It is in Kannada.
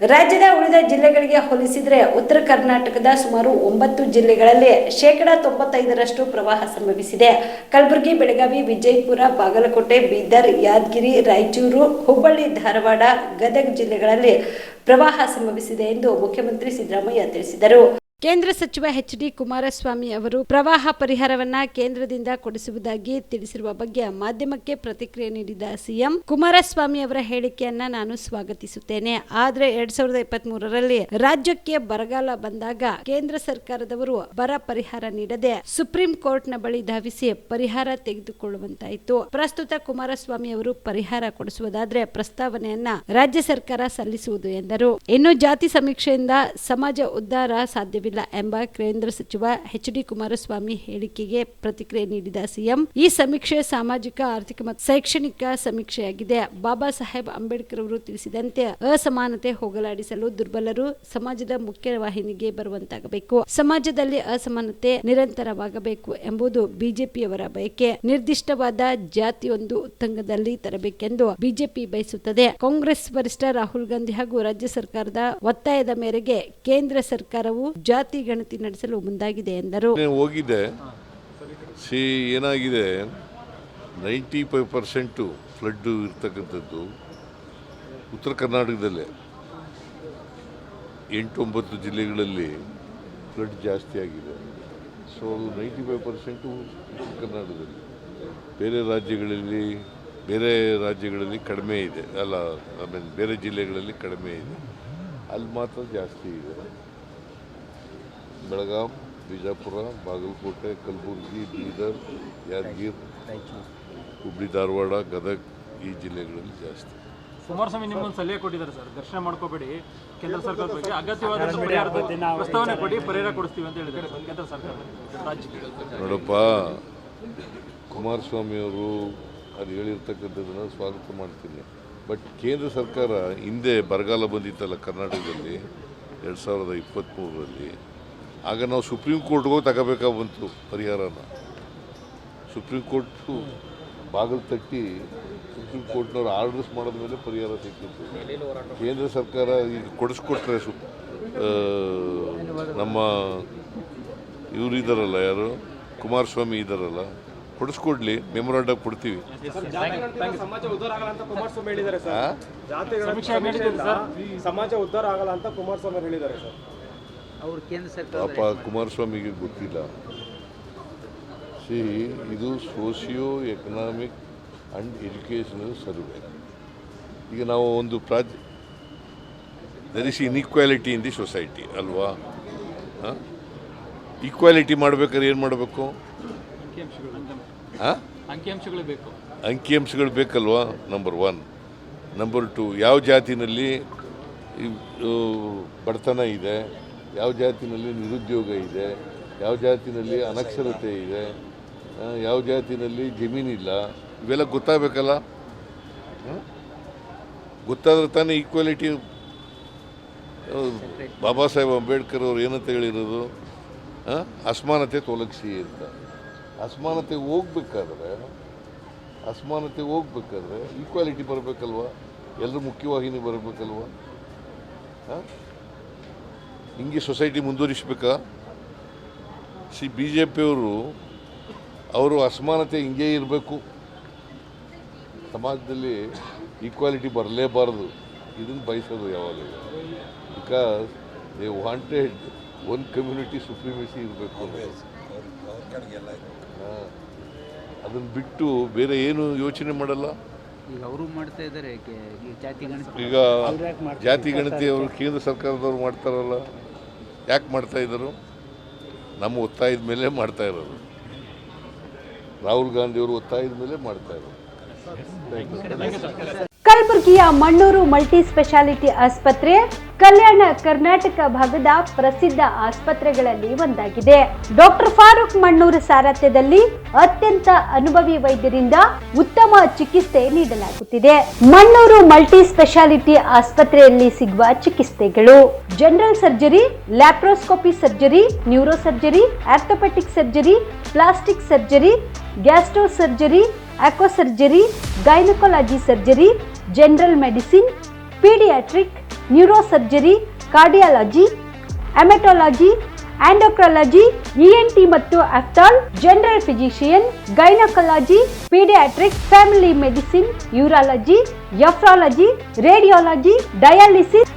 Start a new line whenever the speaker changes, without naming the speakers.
ರಾಜ್ಯದ ಉಳಿದ ಜಿಲ್ಲೆಗಳಿಗೆ ಹೋಲಿಸಿದರೆ ಉತ್ತರ ಕರ್ನಾಟಕದ ಸುಮಾರು ಒಂಬತ್ತು ಜಿಲ್ಲೆಗಳಲ್ಲಿ ಶೇಕಡಾ ತೊಂಬತ್ತೈದರಷ್ಟು ಪ್ರವಾಹ ಸಂಭವಿಸಿದೆ. ಕಲಬುರಗಿ, ಬೆಳಗಾವಿ, ವಿಜಯಪುರ, ಬಾಗಲಕೋಟೆ, ಬೀದರ್, ಯಾದಗಿರಿ, ರಾಯಚೂರು, ಹುಬ್ಬಳ್ಳಿ, ಧಾರವಾಡ, ಗದಗ ಜಿಲ್ಲೆಗಳಲ್ಲಿ ಪ್ರವಾಹ ಸಂಭವಿಸಿದೆ ಎಂದು ಮುಖ್ಯಮಂತ್ರಿ ಸಿದ್ದರಾಮಯ್ಯ ತಿಳಿಸಿದರು. ಕೇಂದ್ರ ಸಚಿವ ಎಚ್ ಡಿ ಕುಮಾರಸ್ವಾಮಿ ಅವರು ಪ್ರವಾಹ ಪರಿಹಾರವನ್ನ ಕೇಂದ್ರದಿಂದ ಕೊಡಿಸುವುದಾಗಿ ತಿಳಿಸಿರುವ ಬಗ್ಗೆ ಮಾಧ್ಯಮಕ್ಕೆ ಪ್ರತಿಕ್ರಿಯೆ ನೀಡಿದ ಸಿಎಂ, ಕುಮಾರಸ್ವಾಮಿ ಅವರ ಹೇಳಿಕೆಯನ್ನ ನಾನು ಸ್ವಾಗತಿಸುತ್ತೇನೆ. ಆದ್ರೆ ಎರಡ್ ಸಾವಿರದ ಇಪ್ಪತ್ತ್ ಮೂರರಲ್ಲಿ ರಾಜ್ಯಕ್ಕೆ ಬರಗಾಲ ಬಂದಾಗ ಕೇಂದ್ರ ಸರ್ಕಾರದವರು ಬರ ಪರಿಹಾರ ನೀಡದೆ ಸುಪ್ರೀಂ ಕೋರ್ಟ್ನ ಬಳಿ ಧಾವಿಸಿ ಪರಿಹಾರ ತೆಗೆದುಕೊಳ್ಳುವಂತಾಯಿತು. ಪ್ರಸ್ತುತ ಕುಮಾರಸ್ವಾಮಿ ಅವರು ಪರಿಹಾರ ಕೊಡಿಸುವುದಾದ್ರೆ ಪ್ರಸ್ತಾವನೆಯನ್ನ ರಾಜ್ಯ ಸರ್ಕಾರ ಸಲ್ಲಿಸುವುದು ಎಂದರು. ಇನ್ನು ಜಾತಿ ಸಮೀಕ್ಷೆಯಿಂದ ಸಮಾಜ ಉದ್ಧಾರ ಸಾಧ್ಯವಿಲ್ಲ. ಎಂಬ ಕೇಂದ್ರ ಸಚಿವ ಎಚ್ ಡಿ ಕುಮಾರಸ್ವಾಮಿ ಹೇಳಿಕೆಗೆ ಪ್ರತಿಕ್ರಿಯೆ ನೀಡಿದ ಸಿಎಂ, ಈ ಸಮೀಕ್ಷೆ ಸಾಮಾಜಿಕ, ಆರ್ಥಿಕ ಮತ್ತು ಶೈಕ್ಷಣಿಕ ಸಮೀಕ್ಷೆಯಾಗಿದೆ. ಬಾಬಾ ಸಾಹೇಬ್ ಅಂಬೇಡ್ಕರ್ ಅವರು ತಿಳಿಸಿದಂತೆ ಅಸಮಾನತೆ ಹೋಗಲಾಡಿಸಲು ದುರ್ಬಲರು ಸಮಾಜದ ಮುಖ್ಯವಾಹಿನಿಗೆ ಬರುವಂತಾಗಬೇಕು. ಸಮಾಜದಲ್ಲಿ ಅಸಮಾನತೆ ನಿರಂತರವಾಗಬೇಕು ಎಂಬುದು ಬಿಜೆಪಿಯವರ ಬಯಕೆ. ನಿರ್ದಿಷ್ಟವಾದ ಜಾತಿಯೊಂದು ಉತ್ತಂಗದಲ್ಲಿ ತರಬೇಕೆಂದು ಬಿಜೆಪಿ ಬಯಸುತ್ತದೆ. ಕಾಂಗ್ರೆಸ್ ವರಿಷ್ಠ ರಾಹುಲ್ ಗಾಂಧಿ ಹಾಗೂ ರಾಜ್ಯ ಸರ್ಕಾರದ ಒತ್ತಾಯದ ಮೇರೆಗೆ ಕೇಂದ್ರ ಸರ್ಕಾರವು ಜಾತಿ ಗಣತಿ ನಡೆಸಲು ಮುಂದಾಗಿದೆ ಎಂದರು.
ಹೋಗಿದೆ. ಸಿ, ಏನಾಗಿದೆ? ನೈಂಟಿ ಫೈವ್ ಪರ್ಸೆಂಟು ಫ್ಲಡ್ಡು ಇರ್ತಕ್ಕಂಥದ್ದು ಉತ್ತರ ಕರ್ನಾಟಕದಲ್ಲೇ. ಎಂಟೊಂಬತ್ತು ಜಿಲ್ಲೆಗಳಲ್ಲಿ ಫ್ಲಡ್ ಜಾಸ್ತಿ ಆಗಿದೆ. ಸೊ, ಅದು ನೈಂಟಿ ಫೈವ್ ಪರ್ಸೆಂಟು ಉತ್ತರ ಕರ್ನಾಟಕದಲ್ಲಿ. ಬೇರೆ ರಾಜ್ಯಗಳಲ್ಲಿ ಬೇರೆ ರಾಜ್ಯಗಳಲ್ಲಿ ಕಡಿಮೆ ಇದೆ. ಅಲ್ಲ ಐ ಮೀನ್ ಬೇರೆ ಜಿಲ್ಲೆಗಳಲ್ಲಿ ಕಡಿಮೆ ಇದೆ. ಅಲ್ಲಿ ಮಾತ್ರ ಜಾಸ್ತಿ ಇದೆ. ಬೆಳಗಾಂ ಬಿಜಾಪುರ ಬಾಗಲಕೋಟೆ ಕಲಬುರಗಿ ಬೀದರ್ ಯಾದಗಿರಿ ಹುಬ್ಳಿ ಧಾರವಾಡ ಗದಗ ಈ ಜಿಲ್ಲೆಗಳಲ್ಲಿ ಜಾಸ್ತಿ.
ಕುಮಾರಸ್ವಾಮಿ ನಿಮ್ಮೊಂದು ಸಲಹೆ ಕೊಟ್ಟಿದ್ದಾರೆ ಸರ್. ದರ್ಶನ ಮಾಡ್ಕೋಬೇಡಿ. ಕೇಂದ್ರ ಸರ್ಕಾರದ ಬಗ್ಗೆ ಅಗತ್ಯವಾದ ಪ್ರಸ್ತಾವನೆ ಕೊಡಿ ಪರಿಹಾರ ಕೊಡಿಸ್ತೀವಿ ಅಂತ ಹೇಳಿದ್ದಾರೆ ಕೇಂದ್ರ ಸರ್ಕಾರ. ರಾಜ್ಯಕ್ಕೆ
ನೋಡಪ್ಪ ಕುಮಾರಸ್ವಾಮಿ ಅವರು ಅದು ಹೇಳಿರ್ತಕ್ಕಂಥದ್ದನ್ನು ಸ್ವಾಗತ ಮಾಡ್ತೀನಿ. ಬಟ್ ಕೇಂದ್ರ ಸರ್ಕಾರ ಹಿಂದೆ ಬರಗಾಲ ಬಂದಿತ್ತಲ್ಲ ಕರ್ನಾಟಕದಲ್ಲಿ ಎರಡು ಸಾವಿರದ ಇಪ್ಪತ್ತ್ಮೂರರಲ್ಲಿ ಆಗ ನಾವು ಸುಪ್ರೀಂ ಕೋರ್ಟ್ಗೋಗಿ ತಗೋಬೇಕಾಗ ಬಂತು ಪರಿಹಾರನ. ಸುಪ್ರೀಂ ಕೋರ್ಟು ಬಾಗಿಲು ತಟ್ಟಿ ಸುಪ್ರೀಂ ಕೋರ್ಟ್ನವ್ರು ಆರ್ಡರ್ಸ್ ಮಾಡಿದ ಮೇಲೆ ಪರಿಹಾರ ಸಿಕ್ಕಿತ್ತು. ಕೇಂದ್ರ ಸರ್ಕಾರ ಈಗ ಕೊಡಿಸ್ಕೊಟ್ರೆ ಸು ನಮ್ಮ ಇವರು ಇದ್ದಾರಲ್ಲ ಯಾರು? ಕುಮಾರಸ್ವಾಮಿ ಇದ್ದಾರಲ್ಲ ಕೊಡಿಸ್ಕೊಡ್ಲಿ ಮೆಮೊರಾಂಡಮ್ ಕೊಡ್ತೀವಿ.
ಸಮಾಜ ಉದ್ಧಾರ ಆಗಲ್ಲ ಅಂತ ಕುಮಾರಸ್ವಾಮಿ ಹೇಳಿದ್ದಾರೆ ಸರ್. ಅವರು
ಕೇಂದ್ರ ಸರ್ಕಾರ
ಪಾಪ ಕುಮಾರಸ್ವಾಮಿಗೆ ಗೊತ್ತಿಲ್ಲ. ಸಿ ಇದು socio economic and educational survey. ಈಗ ನಾವು ಒಂದು ಪ್ರಾಜ್ there is inequality in the society ಅಲ್ವಾ? ಈಕ್ವಾಲಿಟಿ ಮಾಡ್ಬೇಕಾದ್ರೆ ಏನು ಮಾಡಬೇಕು? ಹಾಂ?
ಅಂಕಿಅಂಶಗಳು ಬೇಕು.
ಅಂಕಿಅಂಶಗಳು ಬೇಕಲ್ವಾ? ನಂಬರ್ ಒನ್ ನಂಬರ್ ಟು ಯಾವ ಜಾತಿನಲ್ಲಿ ಬಡತನ ಇದೆ? ಯಾವ ಜಾತಿನಲ್ಲಿ ನಿರುದ್ಯೋಗ ಇದೆ, ಯಾವ ಜಾತಿನಲ್ಲಿ ಅನಕ್ಷರತೆ ಇದೆ ಯಾವ ಜಾತಿನಲ್ಲಿ ಜಮೀನಿಲ್ಲ ಇವೆಲ್ಲ ಗೊತ್ತಾಗಬೇಕಲ್ಲ? ಗೊತ್ತಾದ್ರೆ ತಾನೇ ಈಕ್ವಾಲಿಟಿ ಬಾಬಾ ಸಾಹೇಬ್ ಅಂಬೇಡ್ಕರ್ ಅವ್ರು ಏನಂತ ಹೇಳಿರೋದು? ಅಸಮಾನತೆ ತೊಲಗಿಸಿ ಅಂತ. ಅಸಮಾನತೆ ಹೋಗ್ಬೇಕಾದ್ರೆ ಅಸಮಾನತೆ ಹೋಗ್ಬೇಕಾದ್ರೆ ಈಕ್ವಾಲಿಟಿ ಬರಬೇಕಲ್ವ? ಎಲ್ಲರೂ ಮುಖ್ಯವಾಹಿನಿ ಬರಬೇಕಲ್ವ? ಹಿಂಗೆ ಸೊಸೈಟಿ ಮುಂದುವರಿಸ್ಬೇಕಾ? ಸಿ ಬಿ ಜೆ ಪಿಯವರು ಅವರು ಅಸಮಾನತೆ ಹಿಂಗೆ ಇರಬೇಕು. ಸಮಾಜದಲ್ಲಿ ಈಕ್ವಾಲಿಟಿ ಬರಲೇಬಾರದು. ಇದನ್ನು ಬಯಸೋದು ಯಾವಾಗಲೂ. Because they wanted one community supremacy ಇರಬೇಕು ಅದನ್ನು ಬಿಟ್ಟು ಬೇರೆ ಏನು ಯೋಚನೆ ಮಾಡಲ್ಲ.
ಈಗ ಅವರು ಮಾಡ್ತಾ ಇದ್ದಾರೆ ಜಾತಿ ಗಣತಿ
ಈಗ ಜಾತಿ ಗಣತಿ ಅವರು ಕೇಂದ್ರ ಸರ್ಕಾರದವರು ಮಾಡ್ತಾರಲ್ಲ. ಯಾಕೆ ಮಾಡ್ತಾ ಇದ್ದರು? ನಮ್ಮ ಒತ್ತಾಯದ ಮೇಲೆ ಮಾಡ್ತಾ ಇರೋದು. ರಾಹುಲ್ ಗಾಂಧಿ ಅವರು ಒತ್ತಾಯದ ಮೇಲೆ ಮಾಡ್ತಾ ಇರೋದು.
ಕಲಬುರಗಿಯ ಮಣ್ಣೂರು ಮಲ್ಟಿ ಸ್ಪೆಷಾಲಿಟಿ ಆಸ್ಪತ್ರೆ, ಕಲ್ಯಾಣ ಕರ್ನಾಟಕ ಭಾಗದ ಪ್ರಸಿದ್ಧ ಆಸ್ಪತ್ರೆಗಳಲ್ಲಿ ಒಂದಾಗಿದೆ. ಡಾಕ್ಟರ್ ಫಾರೂಕ್ ಮಣ್ಣೂರು ಸಾರಥ್ಯದಲ್ಲಿ ಅತ್ಯಂತ ಅನುಭವಿ ವೈದ್ಯರಿಂದ ಉತ್ತಮ ಚಿಕಿತ್ಸೆ ನೀಡಲಾಗುತ್ತಿದೆ. ಮಣ್ಣೂರು ಮಲ್ಟಿ ಸ್ಪೆಷಾಲಿಟಿ ಆಸ್ಪತ್ರೆಯಲ್ಲಿ ಸಿಗುವ ಚಿಕಿತ್ಸೆಗಳು general surgery laparoscopy surgery neuro surgery orthopaedic surgery plastic surgery gastro surgery aqua surgery gynaecology surgery general medicine paediatric neurosurgery cardiology haematology endocrinology ENT ಮತ್ತು ophthal general physician gynaecology paediatric family medicine urology nephrology radiology dialysis